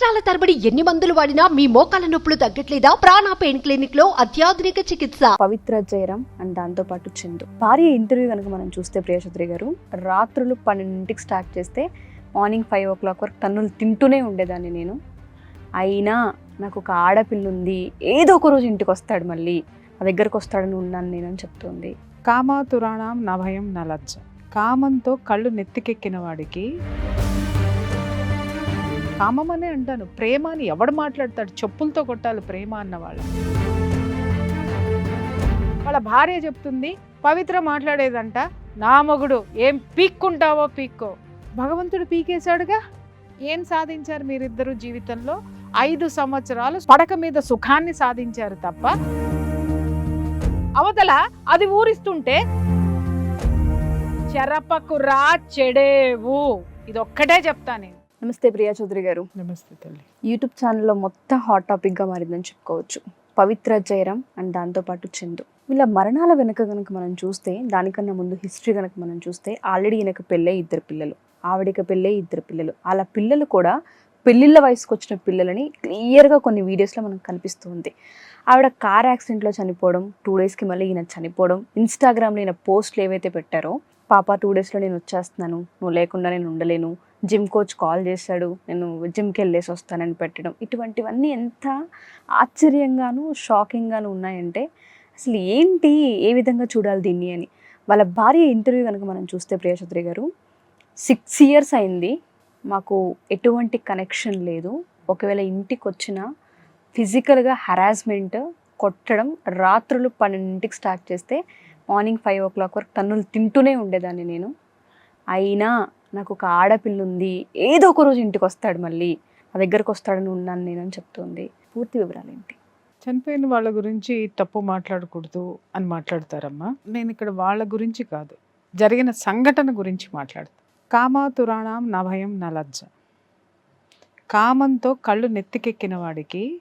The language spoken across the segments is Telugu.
సంవత్సరాల తరబడి ఎన్ని మందులు వాడినా మీ మోకాల నొప్పులు తగ్గట్లేదా? ప్రాణ పెయిన్ క్లినిక్లో అత్యాధునిక చికిత్స. పవిత్ర జయరాం అండ్ దాంతోపాటు చందు. భార్య ఇంటర్వ్యూ కనుక మనం చూస్తే ప్రియచౌదరి గారు రాత్రులు పన్నెండింటికి స్టార్ట్ చేస్తే మార్నింగ్ ఫైవ్ ఓ క్లాక్ వరకు తన్నులు తింటూనే ఉండేదాన్ని నేను. అయినా నాకు ఒక ఆడపిల్ల ఉంది ఏదో ఒక రోజు ఇంటికి వస్తాడు మళ్ళీ నా దగ్గరకు వస్తాడని ఉన్నాను నేను అని చెప్తుంది. కామాతురాణం నభయం నలజ్జ. కామంతో కళ్ళు నెత్తికెక్కిన వాడికి కామం అనే అంటాను. ప్రేమ అని ఎవడు మాట్లాడతాడు? చెప్పులతో కొట్టాలి ప్రేమ అన్నవాళ్ళు వాళ్ళ. భార్య చెప్తుంది పవిత్ర మాట్లాడేదంట నా మొగుడు ఏం పీక్కుంటావో పీక్కో. భగవంతుడు పీకేశాడుగా? ఏం సాధించారు మీరిద్దరు జీవితంలో? ఐదు సంవత్సరాలు పడక మీద సుఖాన్ని సాధించారు తప్ప. అవతల అది ఊరిస్తుంటే చెరపకురా చెడేవు. ఇది ఒక్కటే చెప్తా నేను. నమస్తే ప్రియా చౌదరి గారు. నమస్తే తల్లి. యూట్యూబ్ ఛానల్లో మొత్తం హాట్ టాపిక్గా మారిందని చెప్పుకోవచ్చు. పవిత్ర జయరాం అండ్ దాంతోపాటు చందు. వీళ్ళ మరణాల వెనుక కనుక మనం చూస్తే దానికన్నా ముందు హిస్టరీ కనుక మనం చూస్తే ఆల్రెడీ ఈయనకు పెళ్ళే ఇద్దరు పిల్లలు. ఆవిడకి పెళ్ళే ఇద్దరు పిల్లలు. వాళ్ళ పిల్లలు కూడా పెళ్ళిళ్ళ వయసుకు వచ్చిన పిల్లలని క్లియర్గా కొన్ని వీడియోస్లో మనకు కనిపిస్తుంది ఆవిడ కార్ యాక్సిడెంట్లో చనిపోవడం టూ డేస్కి మళ్ళీ ఈయన చనిపోవడం ఇన్స్టాగ్రామ్లో ఈయన పోస్టులు ఏవైతే పెట్టారో పాప టూ డేస్లో నేను వచ్చేస్తున్నాను. నువ్వు లేకుండా నేను ఉండలేను. జిమ్ కోచ్ కాల్ చేశాడు. నేను జిమ్కి వెళ్ళేసి వస్తానని పెట్టడం. ఇటువంటివన్నీ ఎంత ఆశ్చర్యంగాను షాకింగ్గాను ఉన్నాయంటే అసలు ఏంటి ఏ విధంగా చూడాలి దీన్ని అని. వాళ్ళ భార్య ఇంటర్వ్యూ కనుక మనం చూస్తే ప్రియచౌదరి గారు సిక్స్ ఇయర్స్ అయింది. మాకు ఎటువంటి కనెక్షన్ లేదు. ఒకవేళ ఇంటికి వచ్చిన ఫిజికల్గా హరాస్మెంట్ కొట్టడం రాత్రులు పన్నెండింటికి స్టార్ట్ చేస్తే మార్నింగ్ ఫైవ్ ఓ క్లాక్ వరకు తన్నులు తింటూనే ఉండేదాన్ని నేను. అయినా నాకు ఒక ఆడపిల్ల ఉంది ఏదో ఒక రోజు ఇంటికి వస్తాడు మళ్ళీ. నా దగ్గరకు వస్తాడని ఉన్నాను నేను అని చెప్తుంది. పూర్తి వివరాలు ఏంటి చనిపోయిన వాళ్ళ గురించి తప్పు మాట్లాడకూడదు అని మాట్లాడతారమ్మా. నేను ఇక్కడ వాళ్ళ గురించి కాదు జరిగిన సంఘటన గురించి మాట్లాడతా. కామాతురాణం నభయం నలజ్జ. కామంతో కళ్ళు నెత్తికెక్కిన వాడికి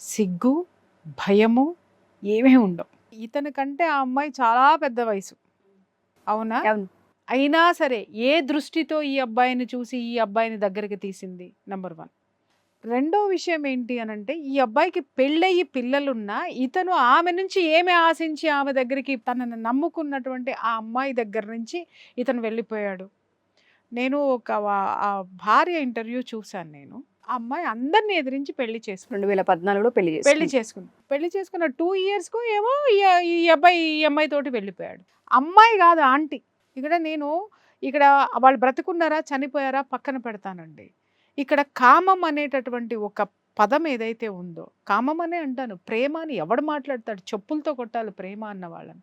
సిగ్గు భయము ఏమీ ఉండవు. ఇతని కంటే ఆ అమ్మాయి చాలా పెద్ద వయసు. అవునా. అయినా సరే ఏ దృష్టితో ఈ అబ్బాయిని చూసి ఈ అబ్బాయిని దగ్గరికి తీసింది? నంబర్ వన్ రెండో విషయం ఏంటి అనంటే ఈ అబ్బాయికి పెళ్ళయి పిల్లలున్నా ఇతను ఆమె నుంచి ఏమి ఆశించి ఆమె దగ్గరికి తనని నమ్ముకున్నటువంటి ఆ అమ్మాయి దగ్గర నుంచి ఇతను వెళ్ళిపోయాడు. నేను ఒక భార్య ఇంటర్వ్యూ చూశాను నేను. ఆ అమ్మాయి అందరిని ఎదిరించి పెళ్ళి చేసుకుంది. రెండు వేల పద్నాలుగులో పెళ్ళి పెళ్ళి చేసి చేసుకుంది. పెళ్ళి చేసుకున్న టూ ఇయర్స్కు ఏమో ఈ- ఈ అబ్బాయి ఈ అమ్మాయి తోటి వెళ్ళిపోయాడు. అమ్మాయి కాదు ఆంటీ. ఇక్కడ నేను ఇక్కడ వాళ్ళు బ్రతుకున్నారా చనిపోయారా పక్కన పెడతానండి. ఇక్కడ కామం అనేటటువంటి ఒక పదం ఏదైతే ఉందో కామం అనే అంటాను ప్రేమ అని ఎవడు మాట్లాడతాడు చెప్పులతో కొట్టాలి ప్రేమ అన్న వాళ్ళని.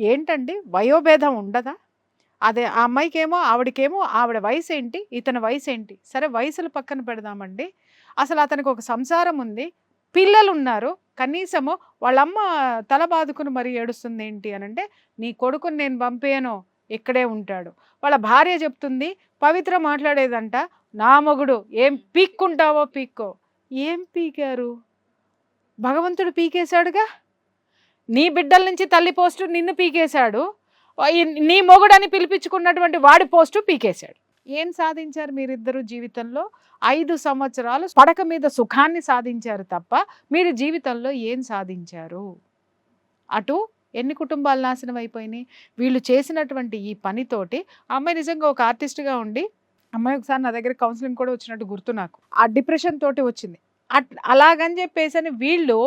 ఏంటండి? వయోభేదం ఉండదా? అదే ఆ అమ్మాయికేమో ఆవిడకేమో ఆవిడ వయసు ఏంటి ఇతని వయసు ఏంటి సరే వయసులు పక్కన పెడదామండి. అసలు అతనికి ఒక సంసారం ఉంది. పిల్లలు ఉన్నారు కనీసము వాళ్ళమ్మ తల బాదుకుని మరి ఏడుస్తుంది ఏంటి అని అంటే నీ కొడుకుని నేను పంపేయను ఇక్కడే ఉంటాడు. వాళ్ళ భార్య చెప్తుంది పవిత్ర మాట్లాడేదంట నా మొగుడు ఏం పీక్కుంటావో పీక్కో. ఏం పీకారు? భగవంతుడు పీకేశాడుగా? నీ బిడ్డల నుంచి తల్లి పోస్టు నిన్ను పీకేశాడు? నీ మొగుడని పిలిపించుకున్నటువంటి వాడి పోస్టు పీకేశాడు. ఏం సాధించారు మీరిద్దరు జీవితంలో? ఐదు సంవత్సరాలు పడక మీద సుఖాన్ని సాధించారు తప్ప మీరు జీవితంలో ఏం సాధించారు? అటు ఎన్ని కుటుంబాలు నాశనం అయిపోయినాయి? వీళ్ళు చేసినటువంటి ఈ పనితోటి అమ్మాయి నిజంగా ఒక ఆర్టిస్ట్గా ఉండి అమ్మాయి ఒకసారి నా దగ్గర కౌన్సిలింగ్ కూడా వచ్చినట్టు గుర్తు నాకు. ఆ డిప్రెషన్ తోటి వచ్చింది. అట్ అలాగని చెప్పేసి అని వీళ్ళు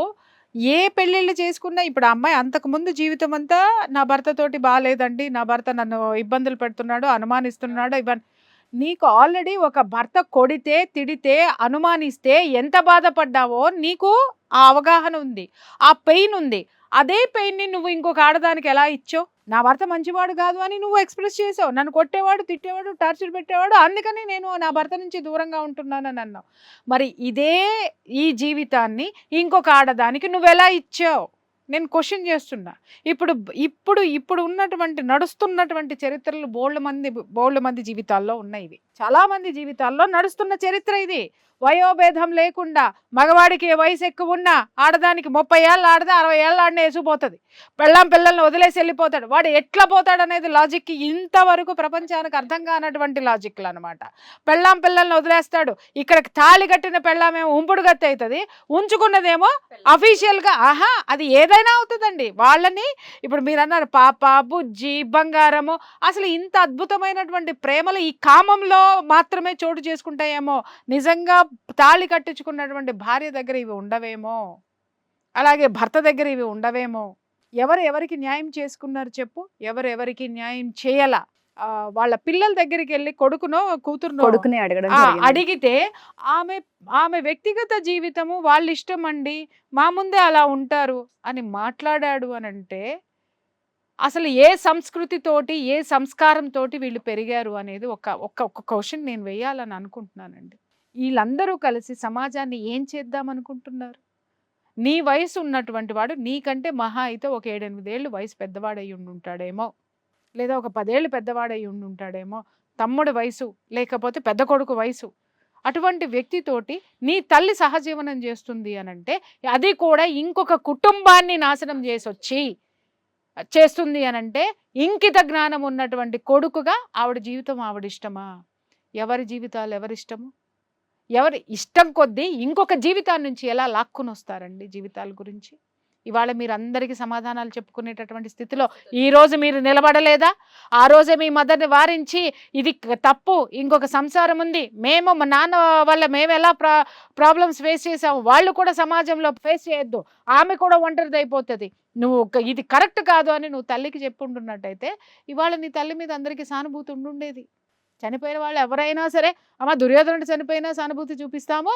ఏ పెళ్ళిళ్ళు చేసుకున్నా ఇప్పుడు ఆ అమ్మాయి అంతకుముందు జీవితం అంతా నా భర్తతోటి బాగాలేదండి నా భర్త నన్ను ఇబ్బందులు పెడుతున్నాడు అనుమానిస్తున్నాడు ఇవన్నీ నీకు ఆల్రెడీ ఒక భర్త కొడితే తిడితే అనుమానిస్తే ఎంత బాధపడ్డావో నీకు ఆ అవగాహన ఉంది ఆ పెయిన్ ఉంది. అదే పెయిన్ని నువ్వు ఇంకొక ఆడదానికి ఎలా ఇచ్చావు? నా భర్త మంచివాడు కాదు అని నువ్వు ఎక్స్ప్రెస్ చేసావు. నన్ను కొట్టేవాడు తిట్టేవాడు టార్చర్ పెట్టేవాడు. అందుకని నేను నా భర్త నుంచి దూరంగా ఉంటున్నానని అన్నావు. మరి ఇదే ఈ జీవితాన్ని ఇంకొక ఆడదానికి నువ్వు ఎలా ఇచ్చావు? నేను క్వశ్చన్ చేస్తున్నా. ఇప్పుడు ఇప్పుడు ఇప్పుడు ఉన్నటువంటి నడుస్తున్నటువంటి చరిత్రలు బోళ్ళ మంది బోళ్ళ మంది జీవితాల్లో ఉన్నాయి ఇవి. చాలా మంది జీవితాల్లో నడుస్తున్న చరిత్ర ఇది. వయోభేదం లేకుండా మగవాడికి వయసు ఎక్కువ ఉన్నా ఆడదానికి ముప్పై ఏళ్ళు ఆడదా అరవై ఏళ్ళు ఆడిన వేసిపోతుంది పెళ్ళాం పిల్లల్ని వదిలేసి వెళ్ళిపోతాడు. వాడు ఎట్లా పోతాడు అనేది లాజిక్ ఇంతవరకు ప్రపంచానికి అర్థం కానటువంటి లాజిక్లు అనమాట పెళ్ళాం పిల్లల్ని వదిలేస్తాడు. ఇక్కడ తాళి కట్టిన పెళ్ళామేమో ఉంపుడు గత్తి అవుతుంది ఉంచుకున్నదేమో అఫీషియల్గా ఆహా అది ఏదైనా అవుతుందండి. వాళ్ళని ఇప్పుడు మీరు అన్నారు పాప బుజ్జి బంగారము. అసలు ఇంత అద్భుతమైనటువంటి ప్రేమలు ఈ కామంలో మాత్రమే చోటు చేసుకుంటాయేమో. నిజంగా తాళి కట్టించుకున్నటువంటి భార్య దగ్గర ఇవి ఉండవేమో? అలాగే భర్త దగ్గర ఇవి ఉండవేమో? ఎవరు ఎవరికి న్యాయం చేసుకున్నారు చెప్పు? ఎవరు ఎవరికి న్యాయం చేయాల? వాళ్ళ పిల్లల దగ్గరికి వెళ్ళి కొడుకునో కూతురునో కొడుకునే అడగడం. అడిగితే ఆమె ఆమె వ్యక్తిగత జీవితము వాళ్ళ ఇష్టం అండి మా ముందే అలా ఉంటారు అని మాట్లాడాడు అని అంటే అసలు ఏ సంస్కృతితోటి ఏ సంస్కారంతోటి వీళ్ళు పెరిగారు అనేది ఒక ఒక ఒక క్వశ్చన్ నేను వేయాలని అనుకుంటున్నానండి. వీళ్ళందరూ కలిసి సమాజాన్ని ఏం చేద్దాం అనుకుంటున్నారు? నీ వయసు ఉన్నటువంటి వాడు నీకంటే మహా అయితే ఒక ఏడెనిమిదేళ్ళు వయసు పెద్దవాడై ఉంటాడేమో లేదా ఒక పదేళ్ళు పెద్దవాడై ఉంటాడేమో తమ్ముడు వయసు లేకపోతే పెద్ద కొడుకు వయసు అటువంటి వ్యక్తితోటి నీ తల్లి సహజీవనం చేస్తుంది అని అంటే అది కూడా ఇంకొక కుటుంబాన్ని నాశనం చేసొచ్చి వచ్చి చేస్తుంది అని అంటే ఇంకిత జ్ఞానం ఉన్నటువంటి కొడుకుగా ఆవిడ జీవితం ఆవిడ ఇష్టమా? ఎవరి జీవితాలు ఎవరిష్టము ఎవరి ఇష్టం కొద్దీ ఇంకొక జీవితాన్ని నుంచి ఎలా లాక్కుని వస్తారండి జీవితాల గురించి? ఇవాళ మీరు అందరికీ సమాధానాలు చెప్పుకునేటటువంటి స్థితిలో ఈ రోజు మీరు నిలబడలేదా? ఆ రోజే మీ మదర్ని వారించి ఇది తప్పు ఇంకొక సంసారం ఉంది. మేము మా నాన్న వల్ల మేము ఎలా ప్రా ప్రాబ్లమ్స్ ఫేస్ చేసాము వాళ్ళు కూడా సమాజంలో ఫేస్ చేయొద్దు. ఆమె కూడా ఒంటరిది అయిపోతుంది నువ్వు ఇది కరెక్ట్ కాదు అని నువ్వు తల్లికి చెప్పుంటున్నట్టయితే ఇవాళ నీ తల్లి మీద అందరికీ సానుభూతి ఉండుండేది. చనిపోయిన వాళ్ళు ఎవరైనా సరే అమ్మ దుర్యోధనుడు చనిపోయినా సానుభూతి చూపిస్తాము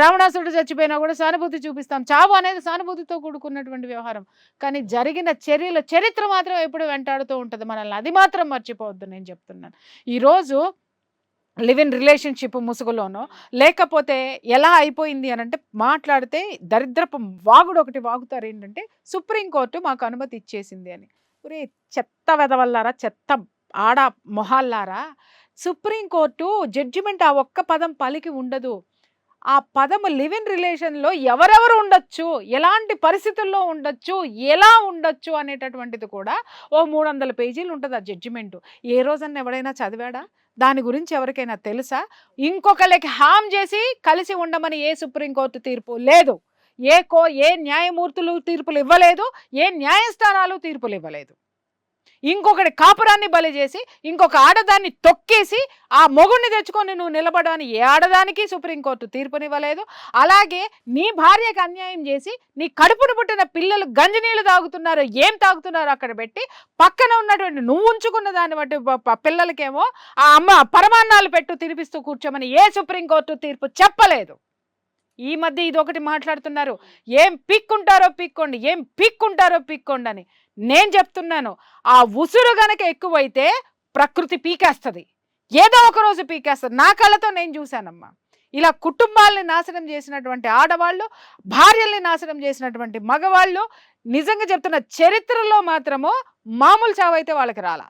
రావణాసుడు చచ్చిపోయినా కూడా సానుభూతి చూపిస్తాం. చావు అనేది సానుభూతితో కూడుకున్నటువంటి వ్యవహారం. కానీ జరిగిన చర్యలు చరిత్ర మాత్రం ఎప్పుడు వెంటాడుతూ ఉంటుంది. మనల్ని అది మాత్రం మర్చిపోవద్దు నేను చెప్తున్నాను. ఈరోజు లివ్ ఇన్ రిలేషన్షిప్ ముసుగులోనో లేకపోతే ఎలా అయిపోయింది అని అంటే మాట్లాడితే దరిద్రపు వాగుడు ఒకటి వాగుతారు ఏంటంటే సుప్రీంకోర్టు మాకు అనుమతి ఇచ్చేసింది అని. ఒరే చెత్త వెదవల్లారా చెత్త ఆడ మొహాల్లారా? సుప్రీంకోర్టు జడ్జిమెంట్ ఆ ఒక్క పదం పలికి ఉండదు. ఆ పదము లివ్ ఇన్ రిలేషన్లో ఎవరెవరు ఉండొచ్చు? ఎలాంటి పరిస్థితుల్లో ఉండొచ్చు? ఎలా ఉండొచ్చు? అనేటటువంటిది కూడా ఓ మూడు వందల పేజీలు ఉంటుంది ఆ జడ్జిమెంట్. ఏ రోజన్నా ఎవడైనా చదివాడా? దాని గురించి ఎవరికైనా తెలుసా? ఇంకొకళ్ళకి హామ్ చేసి కలిసి ఉండమని ఏ సుప్రీంకోర్టు తీర్పు లేదు. ఏ కో ఏ న్యాయమూర్తులు తీర్పులు ఇవ్వలేదు. ఏ న్యాయస్థానాలు తీర్పులు ఇవ్వలేదు. ఇంకొకటి కాపురాన్ని బలి చేసి ఇంకొక ఆడదాన్ని తొక్కేసి ఆ మొగుడిని తెచ్చుకొని నువ్వు నిలబడని ఏ ఆడదానికి సుప్రీంకోర్టు తీర్పునివ్వలేదు. అలాగే నీ భార్యకి అన్యాయం చేసి నీ కడుపును పుట్టిన పిల్లలు గంజినీళ్ళు తాగుతున్నారు ఏం తాగుతున్నారో అక్కడ పెట్టి పక్కన ఉన్నటువంటి నువ్వు ఉంచుకున్న దాన్ని బట్టి పిల్లలకేమో ఆ అమ్మ పరమాన్నాలు పెట్టు తినిపిస్తూ కూర్చోమని ఏ సుప్రీంకోర్టు తీర్పు చెప్పలేదు. ఈ మధ్య ఇది ఒకటి మాట్లాడుతున్నారు. ఏం పిక్కుంటారో పిక్కోండి ఏం పిక్కుంటారో పిక్కోండి అని నేను చెప్తున్నాను. ఆ ఉసురు గనక ఎక్కువైతే ప్రకృతి పీకేస్తుంది. ఏదో ఒక రోజు పీకేస్తుంది. నా కళ్ళతో నేను చూశానమ్మా. ఇలా కుటుంబాలని నాశనం చేసినటువంటి ఆడవాళ్ళు భార్యల్ని నాశనం చేసినటువంటి మగవాళ్ళు నిజంగా చెప్తున్న చరిత్రలో మాత్రము మామూలు చావు అయితే వాళ్ళకి రాలా.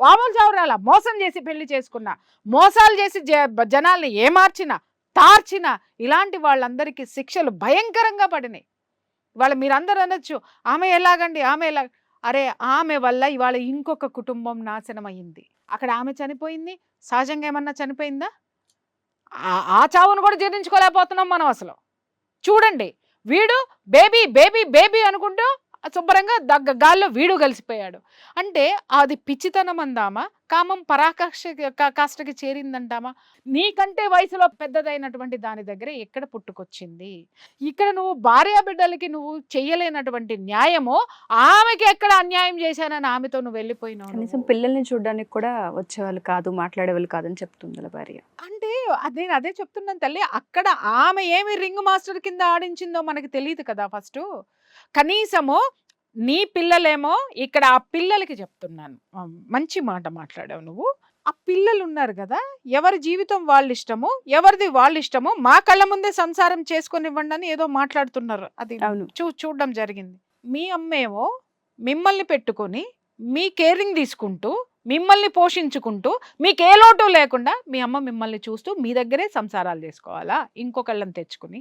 మామూలు చావు రాలా. మోసం చేసి పెళ్ళి చేసుకున్నా మోసాలు చేసి జ- జనాల్ని ఏమార్చినా తార్చిన ఇలాంటి వాళ్ళందరికీ శిక్షలు భయంకరంగా పడినాయి. వాళ్ళ మీరందరూ అనొచ్చు ఆమె ఎలాగండి ఆమె ఎలా అరే ఆమె వల్ల ఇవాళ ఇంకొక కుటుంబం నాశనం అయింది అక్కడ ఆమె చనిపోయింది సహజంగా ఏమన్నా చనిపోయిందా? ఆ చావును కూడా జీర్ణించుకోలేకపోతున్నాం మనం అసలు. చూడండి వీడు బేబీ బేబీ బేబీ అనుకుంటూ శుభ్రంగా దగ్గ గాల్లో వీడు కలిసిపోయాడు. అంటే అది పిచ్చితనం అందామా? కామం పరాకాష్ఠ క- కాష్టకి చేరిందంటామా? నీకంటే వయసులో పెద్దదైనటువంటి దాని దగ్గర ఎక్కడ పుట్టుకొచ్చింది? ఇక్కడ నువ్వు భార్య బిడ్డలకి నువ్వు చెయ్యలేనటువంటి న్యాయము ఆమెకి ఎక్కడ అన్యాయం చేశానని ఆమెతో నువ్వు వెళ్ళిపోయినావు కనీసం. పిల్లల్ని చూడడానికి కూడా వచ్చేవాళ్ళు కాదు మాట్లాడేవాళ్ళు కాదని చెప్తుంది భార్య. అంటే అది నేను అదే చెప్తున్నాను తల్లి అక్కడ ఆమె ఏమి రింగ్ మాస్టర్ కింద ఆడించిందో మనకి తెలియదు కదా ఫస్ట్. కనీసము నీ పిల్లలేమో ఇక్కడ ఆ పిల్లలకి చెప్తున్నాను. మంచి మాట మాట్లాడావు నువ్వు. ఆ పిల్లలు ఉన్నారు కదా ఎవరి జీవితం వాళ్ళ ఇష్టము ఎవరిది వాళ్ళ ఇష్టము మా కళ్ళ ముందే సంసారం చేసుకొనివ్వండి అని ఏదో మాట్లాడుతున్నారు. అది చూ చూడడం జరిగింది. మీ అమ్మేమో మిమ్మల్ని పెట్టుకొని మీ కేరింగ్ తీసుకుంటూ మిమ్మల్ని పోషించుకుంటూ మీకు ఏ లోటు లేకుండా మీ అమ్మ మిమ్మల్ని చూస్తూ మీ దగ్గరే సంసారాలు చేసుకోవాలా? ఇంకొకళ్ళని తెచ్చుకుని?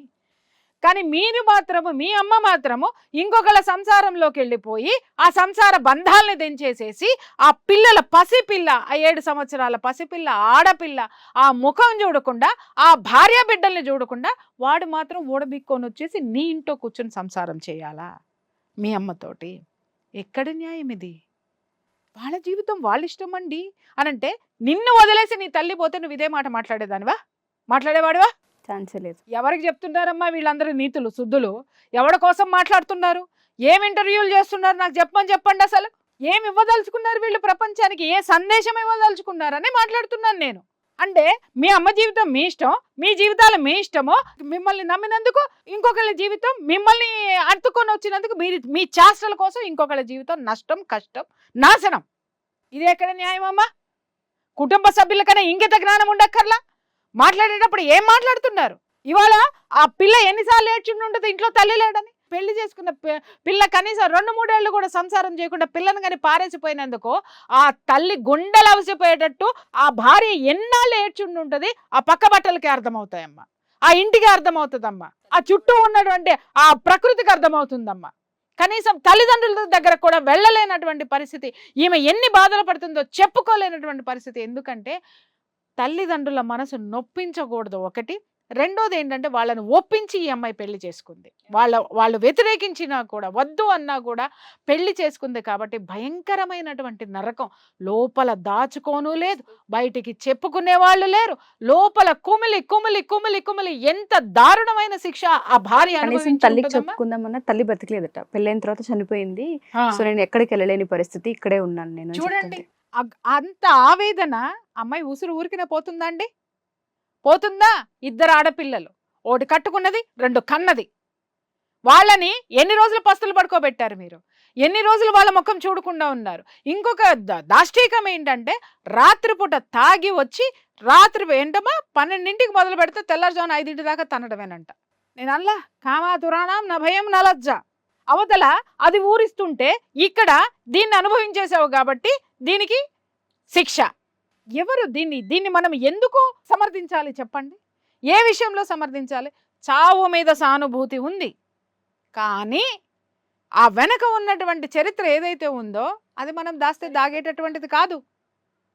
కానీ మీరు మాత్రము మీ అమ్మ మాత్రము ఇంకొకళ్ళ సంసారంలోకి వెళ్ళిపోయి ఆ సంసార బంధాలని దించేసేసి ఆ పిల్లల పసిపిల్ల ఆ ఏడు సంవత్సరాల పసిపిల్ల ఆడపిల్ల ఆ ముఖం చూడకుండా ఆ భార్య బిడ్డల్ని చూడకుండా వాడు మాత్రం ఊడబిక్కొని వచ్చేసి నీ ఇంట్లో కూర్చొని సంసారం చేయాలా? మీ అమ్మతోటి. ఎక్కడ న్యాయం ఇది? వాళ్ళ జీవితం వాళ్ళ ఇష్టం అండి అనంటే నిన్ను వదిలేసి నీ తల్లి పోతే నువ్వు ఇదే మాట మాట్లాడేదానివా? మాట్లాడేవాడివా? ఛాన్సే లేదు. ఎవరికి చెప్తున్నారమ్మా వీళ్ళందరూ నీతులు శుద్ధులు? ఎవరి కోసం మాట్లాడుతున్నారు? ఏం ఇంటర్వ్యూలు చేస్తున్నారు? నాకు చెప్పమని చెప్పండి అసలు. ఏమి ఇవ్వదలుచుకున్నారు వీళ్ళు ప్రపంచానికి? ఏ సందేశం ఇవ్వదలుచుకున్నారని మాట్లాడుతున్నాను నేను. అంటే మీ అమ్మ జీవితం మీ ఇష్టం మీ జీవితాలు మీ ఇష్టము మిమ్మల్ని నమ్మినందుకు ఇంకొకళ్ళ జీవితం మిమ్మల్ని అడ్డుకొని వచ్చినందుకు మీరు మీ చేష్టల కోసం ఇంకొకళ్ళ జీవితం నష్టం కష్టం నాశనం. ఇది ఎక్కడ న్యాయమమ్మా? కుటుంబ కుటుంబ సభ్యులకన్నా ఇంగిత జ్ఞానం ఉండక్కర్లా? మాట్లాడేటప్పుడు ఏం మాట్లాడుతున్నారు? ఇవాళ ఆ పిల్ల ఎన్నిసార్లు ఏడ్చుండి ఉంటుంది ఇంట్లో తల్లి లేడని? పెళ్ళి చేసుకున్న పిల్ల కనీసం రెండు మూడేళ్ళు కూడా సంసారం చేయకుండా పిల్లని కానీ పారేసిపోయినందుకు ఆ తల్లి గుండెలు అవసిపోయేటట్టు ఆ భార్య ఎన్నాళ్ళు ఏడ్చుండి ఉంటుంది? ఆ పక్క బట్టలకి అర్థమవుతాయమ్మా. ఆ ఇంటికి అర్థమవుతుందమ్మా. ఆ చుట్టూ ఉన్నటువంటి ఆ ప్రకృతికి అర్థమవుతుందమ్మా. కనీసం తల్లిదండ్రుల దగ్గర కూడా వెళ్ళలేనటువంటి పరిస్థితి. ఈమె ఎన్ని బాధలు పడుతుందో చెప్పుకోలేనటువంటి పరిస్థితి. ఎందుకంటే తల్లిదండ్రుల మనసు నొప్పించకూడదు. ఒకటి. రెండోది ఏంటంటే వాళ్ళని ఒప్పించి ఈ అమ్మాయి పెళ్ళి చేసుకుంది. వాళ్ళ వాళ్ళు వ్యతిరేకించినా కూడా వద్దు అన్నా కూడా పెళ్ళి చేసుకుంది కాబట్టి భయంకరమైనటువంటి నరకం. లోపల దాచుకోను లేదు. బయటికి చెప్పుకునే వాళ్ళు లేరు. లోపల కుమిలి కుమిలి కుమిలి కుమిలి ఎంత దారుణమైన శిక్ష ఆ భార్య తల్లికి? చెప్పుకుందామన్నా తల్లి బతికలేదట. పెళ్ళైన తర్వాత చనిపోయింది. సో నేను ఎక్కడికి వెళ్ళలేని పరిస్థితి ఇక్కడే ఉన్నాను నేను చూడండి. అంత ఆవేదన అమ్మాయి ఉసురు ఊరికిన పోతుందండి? పోతుందా? ఇద్దరు ఆడపిల్లలు. ఒకటి కట్టుకున్నది రెండు కన్నది. వాళ్ళని ఎన్ని రోజులు పస్తులు పడుకోబెట్టారు మీరు? ఎన్ని రోజులు వాళ్ళ ముఖం చూడకుండా ఉన్నారు? ఇంకొక దాష్టీకం ఏంటంటే రాత్రిపూట తాగి వచ్చి రాత్రి ఏంటమ్మా పన్నెండింటికి మొదలు పెడితే తెల్లారుజామున ఐదింటి దాకా తనడమేనంట. నేను అల్లా కామా తురాణం నా భయం నలజ్జ. అవతల అది ఊరిస్తుంటే ఇక్కడ దీన్ని అనుభవించేసావు కాబట్టి దీనికి శిక్ష. ఎవరు దీన్ని దీన్ని మనం ఎందుకు సమర్థించాలి చెప్పండి? ఏ విషయంలో సమర్థించాలి? చావు మీద సానుభూతి ఉంది. కానీ ఆ వెనక ఉన్నటువంటి చరిత్ర ఏదైతే ఉందో అది మనం దాస్తే దాగేటటువంటిది కాదు.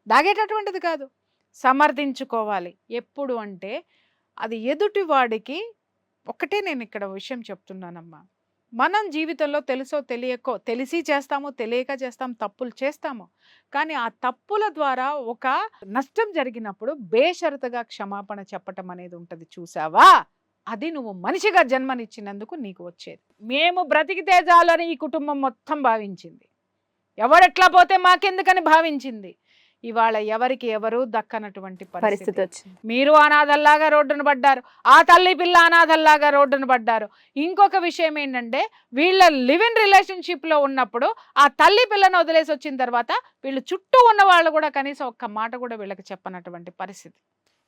దాగేటటువంటిది కాదు. సమర్థించుకోవాలి. ఎప్పుడు అంటే అది ఎదుటివాడికి ఒకటే నేను ఇక్కడ విషయం చెప్తున్నానమ్మా. మనం జీవితంలో తెలుసో తెలియకో తెలిసి చేస్తామో తెలియక చేస్తాం తప్పులు చేస్తాము కానీ ఆ తప్పుల ద్వారా ఒక నష్టం జరిగినప్పుడు బేషరతగా క్షమాపణ చెప్పటం అనేది ఉంటుంది చూసావా? అది నువ్వు మనిషిగా జన్మనిచ్చినందుకు నీకు వచ్చేది. మేము బ్రతికితే చాలని ఈ కుటుంబం మొత్తం భావించింది. ఎవరెట్లా పోతే మాకెందుకని భావించింది? ఇవాళ ఎవరికి ఎవరు దక్కనటువంటి పరిస్థితి. వచ్చింది మీరు అనాథల్లాగా రోడ్డున పడ్డారు ఆ తల్లి పిల్ల అనాథల్లాగా రోడ్డున పడ్డారు. ఇంకొక విషయం ఏంటంటే వీళ్ళ లివ్ ఇన్ రిలేషన్షిప్లో ఉన్నప్పుడు ఆ తల్లి పిల్లను వదిలేసి వచ్చిన తర్వాత వీళ్ళు చుట్టూ ఉన్న వాళ్ళు కూడా కనీసం ఒక్క మాట కూడా వీళ్ళకి చెప్పనటువంటి పరిస్థితి.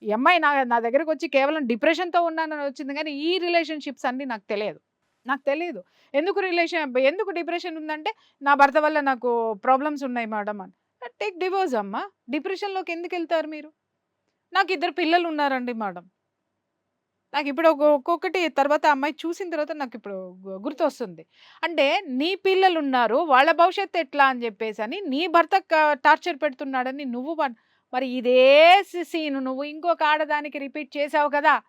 ఈ అమ్మాయి నా నా దగ్గరకు వచ్చి కేవలం డిప్రెషన్తో ఉన్నానని వచ్చింది కానీ ఈ రిలేషన్షిప్స్ అన్నీ నాకు తెలియదు. నాకు తెలియదు. ఎందుకు రిలేషన్ ఎందుకు డిప్రెషన్ ఉందంటే నా భర్త వల్ల నాకు ప్రాబ్లమ్స్ ఉన్నాయి మేడం అని. టేక్ డివోర్స్ అమ్మా? డిప్రెషన్లోకి ఎందుకు వెళ్తారు మీరు? నాకు ఇద్దరు పిల్లలు ఉన్నారండి మేడం. నాకు ఇప్పుడు ఒక్కొక్కటి తర్వాత అమ్మాయి చూసిన తర్వాత నాకు ఇప్పుడు గుర్తొస్తుంది. అంటే నీ పిల్లలు ఉన్నారు వాళ్ళ భవిష్యత్తు ఎట్లా అని చెప్పేసి అని నీ భర్త టార్చర్ పెడుతున్నాడని నువ్వు వన్- మరి ఇదే సీన్ నువ్వు ఇంకొక ఆడదానికి రిపీట్ చేసావు కదా?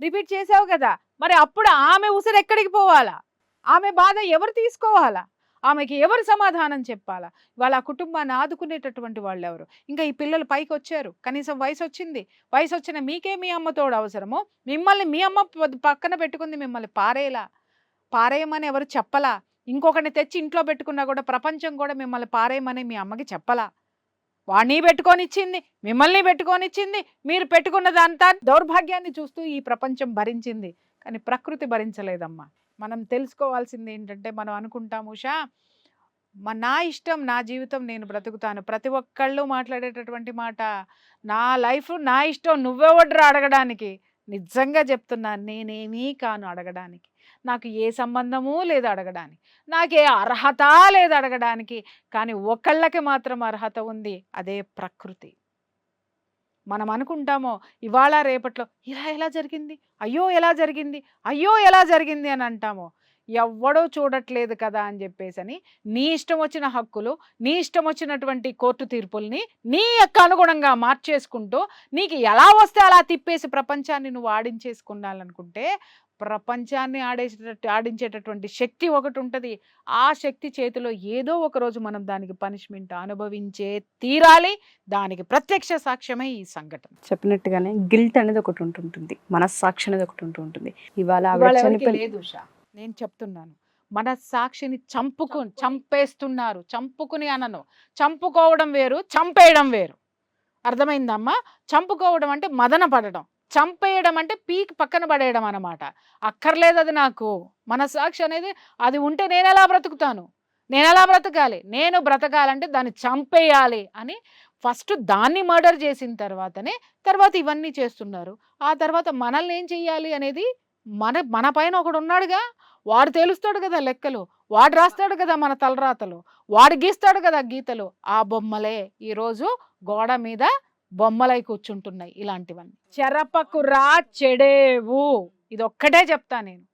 రిపీట్ చేసావు కదా? మరి అప్పుడు ఆమె ఉసిరు ఎక్కడికి పోవాలా? ఆమె బాధ ఎవరు తీసుకోవాలా? ఆమెకి ఎవరు సమాధానం చెప్పాలా? వాళ్ళ ఆ కుటుంబాన్ని ఆదుకునేటటువంటి వాళ్ళు ఎవరు ఇంకా ఈ పిల్లలు పైకి వచ్చారు కనీసం వయసు వచ్చింది వయసు వచ్చిన మీకే మీ అమ్మతోడు అవసరమో మిమ్మల్ని మీ అమ్మ పక్కన పెట్టుకుంది మిమ్మల్ని పారేలా? పారేయమని ఎవరు చెప్పలా? ఇంకొకరిని తెచ్చి ఇంట్లో పెట్టుకున్నా కూడా ప్రపంచం కూడా మిమ్మల్ని పారేయమని మీ అమ్మకి చెప్పలా? వాణ్ణి పెట్టుకొని ఇచ్చింది మిమ్మల్ని పెట్టుకొనిచ్చింది మీరు పెట్టుకున్నదంతా దౌర్భాగ్యాన్ని చూస్తూ ఈ ప్రపంచం భరించింది. కానీ ప్రకృతి భరించలేదమ్మా. మనం తెలుసుకోవాల్సింది ఏంటంటే మనం అనుకుంటాం ఉషా మా నా ఇష్టం నా జీవితం నేను బ్రతుకుతాను. ప్రతి ఒక్కళ్ళు మాట్లాడేటటువంటి మాట నా లైఫ్ నా ఇష్టం నువ్వెవడ్రా అడగడానికి? నిజంగా చెప్తున్నాను నేనేమీ కాను అడగడానికి. నాకు ఏ సంబంధము లేదు అడగడానికి. నాకు ఏ అర్హత లేదు అడగడానికి. కానీ ఒకళ్ళకి మాత్రం అర్హత ఉంది అదే ప్రకృతి. మనం అనుకుంటామో ఇవాళ రేపట్లో ఇలా ఎలా జరిగింది? అయ్యో ఎలా జరిగింది? అయ్యో ఎలా జరిగింది అని అంటామో ఎవ్వడో చూడట్లేదు కదా అని చెప్పేసి అని నీ ఇష్టం వచ్చిన హక్కులు నీ ఇష్టం వచ్చినటువంటి కోర్టు తీర్పుల్ని నీ యొక్క అనుగుణంగా మార్చేసుకుంటూ నీకు ఎలా వస్తే అలా తిప్పేసి ప్రపంచాన్ని నువ్వు ఆడించేసుకున్నాలనుకుంటే ప్రపంచాన్ని ఆడేసేటట్టు ఆడించేటటువంటి శక్తి ఒకటి ఉంటుంది ఆ శక్తి చేతిలో ఏదో ఒక రోజు మనం దానికి పనిష్మెంట్ అనుభవించే తీరాలి. దానికి ప్రత్యక్ష సాక్ష్యమే ఈ సంఘటన. చెప్పినట్టుగానే గిల్ట్ అనేది ఒకటి ఉంటుంటుంది. మనస్సాక్షి అనేది ఒకటి ఉంటుంటుంది. ఇవాళ లేదు ఉషా. నేను చెప్తున్నాను. మన సాక్షిని చంపుకు చంపేస్తున్నారు. చంపుకుని అనను. చంపుకోవడం వేరు చంపేయడం వేరు. అర్థమైందమ్మా చంపుకోవడం అంటే మదన పడడం. చంపేయడం అంటే పీక్ పక్కన పడేయడం అనమాట అక్కర్లేదు అది నాకు. మనసాక్షి అనేది అది ఉంటే నేను ఎలా బ్రతుకుతాను? నేను ఎలా బ్రతకాలి? నేను బ్రతకాలంటే దాన్ని చంపేయాలి అని ఫస్ట్ దాన్ని మర్డర్ చేసిన తర్వాతనే తర్వాత ఇవన్నీ చేస్తున్నారు. ఆ తర్వాత మనల్ని ఏం చెయ్యాలి అనేది మన మన పైన ఒకడు ఉన్నాడుగా. వాడు తెలుస్తాడు కదా లెక్కలు. వాడు రాస్తాడు కదా మన తలరాతలు. వాడు గీస్తాడు కదా గీతలు. ఆ బొమ్మలే ఈరోజు గోడ మీద బొమ్మలై కూర్చుంటున్నాయి ఇలాంటివన్నీ. చెరపకు రా చెడేవు. ఇది ఒక్కటే చెప్తా నేను.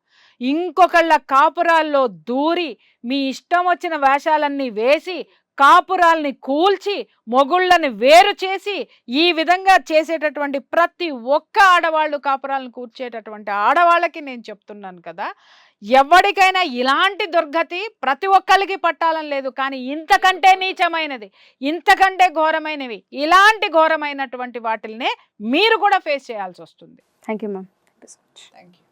ఇంకొకళ్ళ కాపురాల్లో దూరి మీ ఇష్టం వచ్చిన వేషాలన్నీ వేసి కాపురాల్ని కూల్చి మొగుళ్ళని వేరు చేసి ఈ విధంగా చేసేటటువంటి ప్రతి ఒక్క ఆడవాళ్ళు కాపురాలను కూర్చేటటువంటి ఆడవాళ్ళకి నేను చెప్తున్నాను కదా ఎవరికైనా ఇలాంటి దుర్గతి ప్రతి ఒక్కరికి పట్టాలని లేదు కానీ ఇంతకంటే నీచమైనది ఇంతకంటే ఘోరమైనవి ఇలాంటి ఘోరమైనటువంటి వాటిల్నే మీరు కూడా ఫేస్ చేయాల్సి వస్తుంది. Thank you ma'am thank you